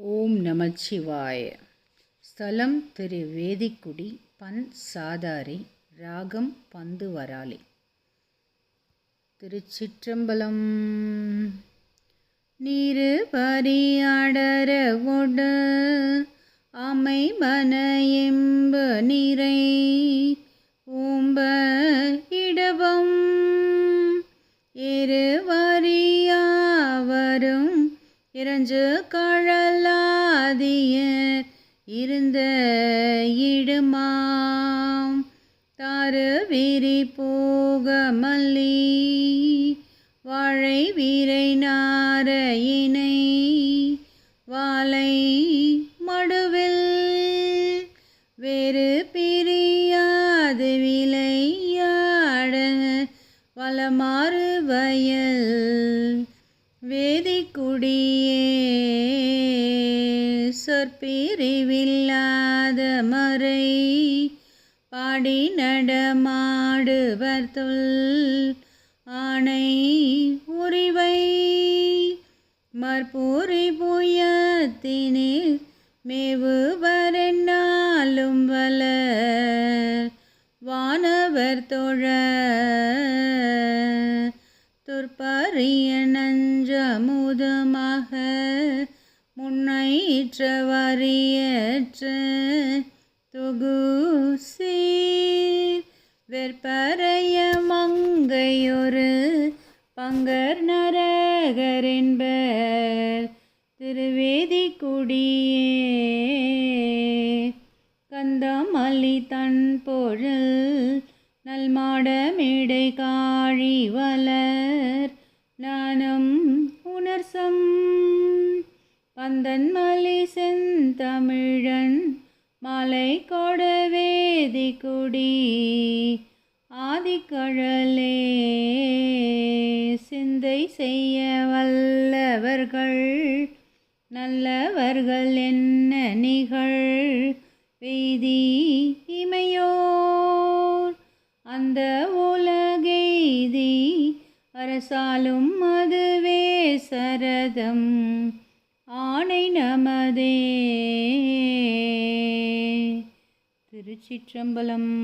ஓம் நமச்சிவாய. ஸ்தலம் திரு வேதிக்குடி பன் சாதாரி ராகம் பந்து வராளி. திருச்சிற்றம்பலம். நீரு பரியாடர ஒடு அமை மன எம்ப நிறை ஓம்ப இடவம் இருவரியாவரும் இறஞ்சு கழலாதிய இருந்த இடுமாம். தாறு வீரி போக மல்லி வாழை வீரை நாரையினை வாழை மடுவில் வேறு பிரியாது விளையாட வளமாறு வயல் வேதிக்குடியே சொற்பிரிவில்லாத மறை பாடி நடமாடுவர் தொல் ஆணை உரிவை மற்பூரி புயத்தினில் மேவுவரென்னாலும் வல வானவர் தொழ துர்பரியனன் அமுதமாக முன்னைற்ற வரியற்ற தொகுசீர் வெற்பறைய மங்கையொரு பங்கர் நரகரென்பர் திருவேதிக்குடியே கந்தமல்லி தன் பொருள் நல்மாடமிடை காழி வளர். நானும் புனர்சம் பந்தன் பந்தன்மலி செந்தமிழன் மாலை கொடவேதி குடி ஆதிக்கழலே சிந்தை செய்ய வல்லவர்கள் நல்லவர்கள் என்ன நிகழ்? வெய்தி இமையோர் அந்த உலகெய்தி அரசாலும் அதுவே சரதம். ஆணை நமதே. திருச்சிற்றம்பலம்.